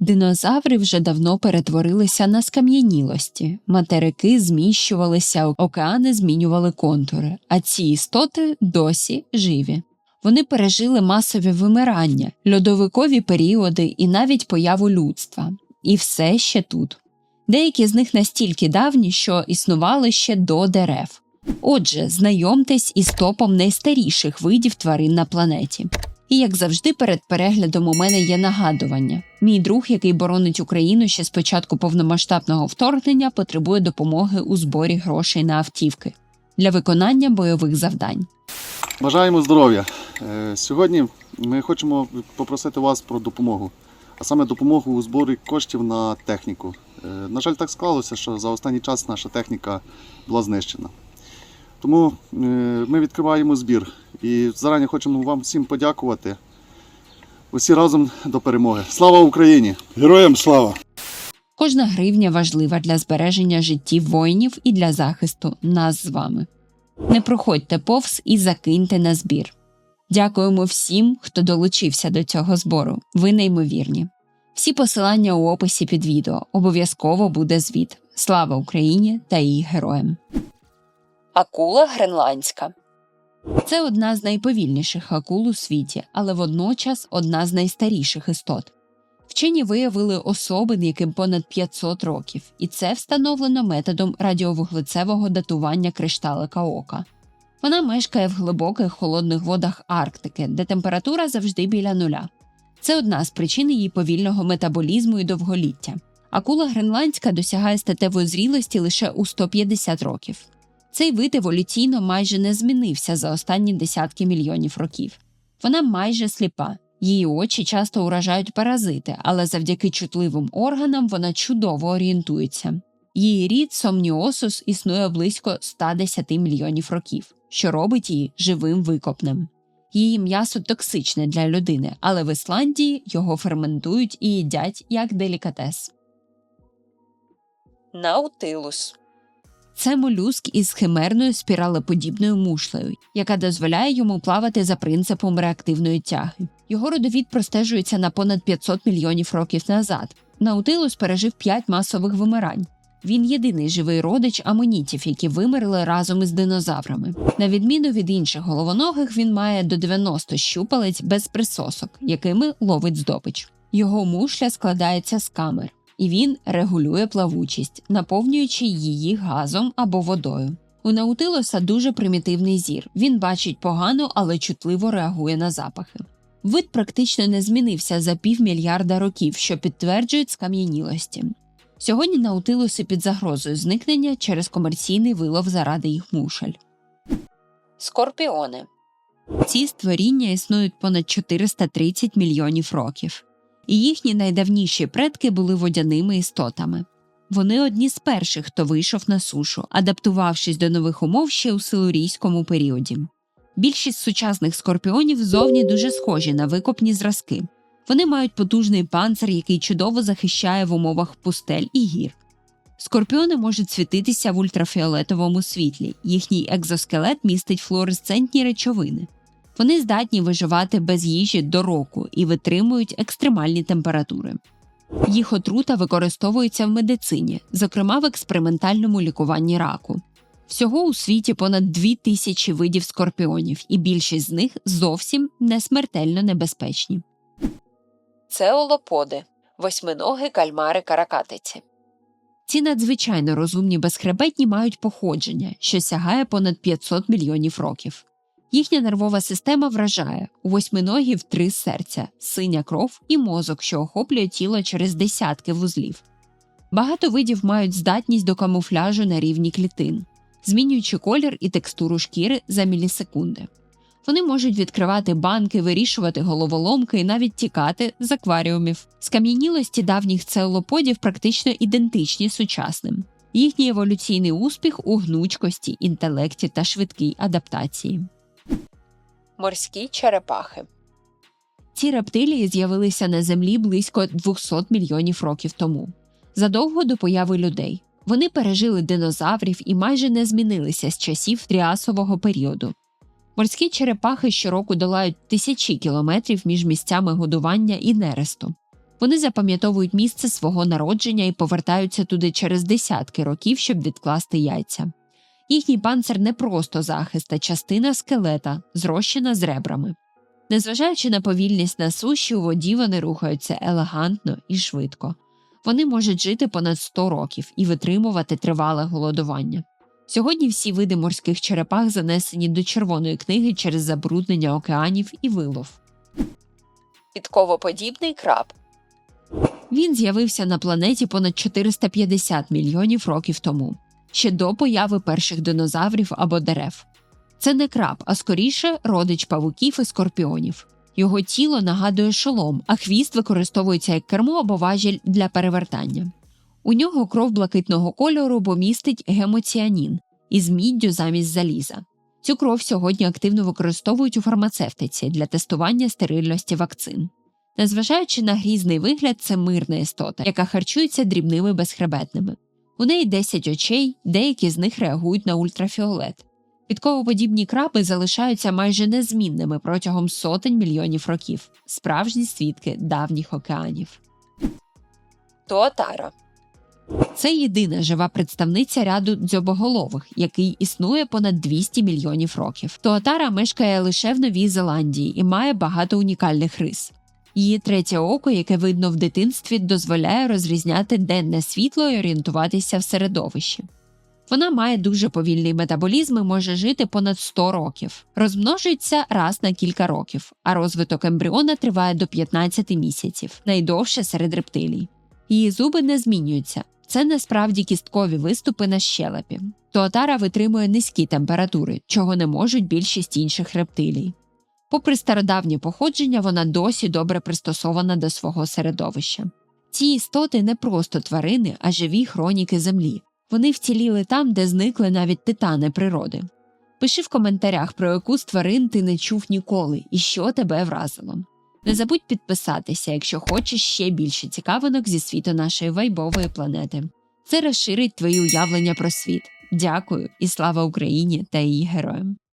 Динозаври вже давно перетворилися на скам'янілості, материки зміщувалися, океани змінювали контури, а ці істоти досі живі. Вони пережили масові вимирання, льодовикові періоди і навіть появу людства. І все ще тут. Деякі з них настільки давні, що існували ще до дерев. Отже, знайомтесь із топом найстаріших видів тварин на планеті. І як завжди, перед переглядом у мене є нагадування: мій друг, який боронить Україну ще з початку повномасштабного вторгнення, потребує допомоги у зборі грошей на автівки для виконання бойових завдань. Бажаємо здоров'я. Е, Сьогодні ми хочемо попросити вас про допомогу, а саме допомогу у зборі коштів на техніку. Е, На жаль, так склалося, що за останній час наша техніка була знищена. Тому е, ми відкриваємо збір і зарані хочемо вам всім подякувати. Усі разом до перемоги. Слава Україні! Героям слава! Кожна гривня важлива для збереження життів воїнів і для захисту нас з вами. Не проходьте повз і закиньте на збір. Дякуємо всім, хто долучився до цього збору. Ви неймовірні. Всі посилання у описі під відео. Обов'язково буде звіт. Слава Україні та її героям. Акула гренландська. Це одна з найповільніших акул у світі, але водночас одна з найстаріших істот. Вчені виявили особин, яким понад 500 років, і це встановлено методом радіовуглецевого датування кришталика ока. Вона мешкає в глибоких холодних водах Арктики, де температура завжди біля нуля. Це одна з причин її повільного метаболізму і довголіття. Акула гренландська досягає статевої зрілості лише у 150 років. Цей вид еволюційно майже не змінився за останні десятки мільйонів років. Вона майже сліпа. Її очі часто уражають паразити, але завдяки чутливим органам вона чудово орієнтується. Її рід Сомніосус існує близько 110 мільйонів років, що робить її живим викопнем. Її м'ясо токсичне для людини, але в Ісландії його ферментують і їдять як делікатес. Наутилус це молюск із химерною спіралеподібною мушлею, яка дозволяє йому плавати за принципом реактивної тяги. Його родовід простежується на понад 500 мільйонів років назад. Наутилус пережив 5 масових вимирань. Він єдиний живий родич амонітів, які вимерли разом із динозаврами. На відміну від інших головоногих, він має до 90 щупалець без присосок, якими ловить здобич. Його мушля складається з камер, і він регулює плавучість, наповнюючи її газом або водою. У Наутилуса дуже примітивний зір. Він бачить погано, але чутливо реагує на запахи. Вид практично не змінився за півмільярда років, що підтверджують скам'янілості. Сьогодні наутилуси під загрозою зникнення через комерційний вилов заради їх мушель. Скорпіони ці створіння існують понад 430 мільйонів років, і їхні найдавніші предки були водяними істотами. Вони одні з перших, хто вийшов на сушу, адаптувавшись до нових умов ще у силурійському періоді. Більшість сучасних скорпіонів зовні дуже схожі на викопні зразки. Вони мають потужний панцир, який чудово захищає в умовах пустель і гір. Скорпіони можуть світитися в ультрафіолетовому світлі, їхній екзоскелет містить флуоресцентні речовини. Вони здатні виживати без їжі до року і витримують екстремальні температури. Їх отрута використовується в медицині, зокрема в експериментальному лікуванні раку. Всього у світі понад дві тисячі видів скорпіонів, і більшість з них зовсім не смертельно небезпечні. Цеолоподи восьминоги кальмари каракатиці. Ці надзвичайно розумні безхребетні мають походження, що сягає понад 500 мільйонів років. Їхня нервова система вражає у восьминогів три серця, синя кров і мозок, що охоплює тіло через десятки вузлів. Багато видів мають здатність до камуфляжу на рівні клітин, змінюючи колір і текстуру шкіри за мілісекунди. Вони можуть відкривати банки, вирішувати головоломки і навіть тікати з акваріумів. Скам'янілості давніх целоподів практично ідентичні сучасним. Їхній еволюційний успіх у гнучкості, інтелекті та швидкій адаптації. Морські черепахи ці рептилії з'явилися на землі близько 200 мільйонів років тому, задовго до появи людей. Вони пережили динозаврів і майже не змінилися з часів тріасового періоду. Морські черепахи щороку долають тисячі кілометрів між місцями годування і нересту. Вони запам'ятовують місце свого народження і повертаються туди через десятки років, щоб відкласти яйця. Їхній панцир не просто захист, а частина скелета, зрощена з ребрами. Незважаючи на повільність на суші, у воді вони рухаються елегантно і швидко. Вони можуть жити понад 100 років і витримувати тривале голодування. Сьогодні всі види морських черепах занесені до червоної книги через забруднення океанів і вилов. Підковоподібний краб. Він з'явився на планеті понад 450 мільйонів років тому, ще до появи перших динозаврів або дерев. Це не краб, а скоріше родич павуків і скорпіонів. Його тіло нагадує шолом, а хвіст використовується як кермо або важіль для перевертання. У нього кров блакитного кольору, бо містить гемоціанін із міддю замість заліза. Цю кров сьогодні активно використовують у фармацевтиці для тестування стерильності вакцин. Незважаючи на грізний вигляд, це мирна істота, яка харчується дрібними безхребетними. У неї 10 очей, деякі з них реагують на ультрафіолет. Підковоподібні краби залишаються майже незмінними протягом сотень мільйонів років, справжні свідки давніх океанів. Туатара це єдина жива представниця ряду дзьобоголових, який існує понад 200 мільйонів років. Туатара мешкає лише в Новій Зеландії і має багато унікальних рис. Її третє око, яке видно в дитинстві, дозволяє розрізняти денне світло і орієнтуватися в середовищі. Вона має дуже повільний метаболізм і може жити понад 100 років, розмножується раз на кілька років, а розвиток ембріона триває до 15 місяців, найдовше серед рептилій. Її зуби не змінюються. Це насправді кісткові виступи на щелепі. Туатара витримує низькі температури, чого не можуть більшість інших рептилій. Попри стародавнє походження, вона досі добре пристосована до свого середовища. Ці істоти не просто тварини, а живі хроніки землі. Вони вціліли там, де зникли навіть титани природи. Пиши в коментарях, про яку з тварин ти не чув ніколи і що тебе вразило. Не забудь підписатися, якщо хочеш ще більше цікавинок зі світу нашої вайбової планети. Це розширить твої уявлення про світ. Дякую і слава Україні та її героям!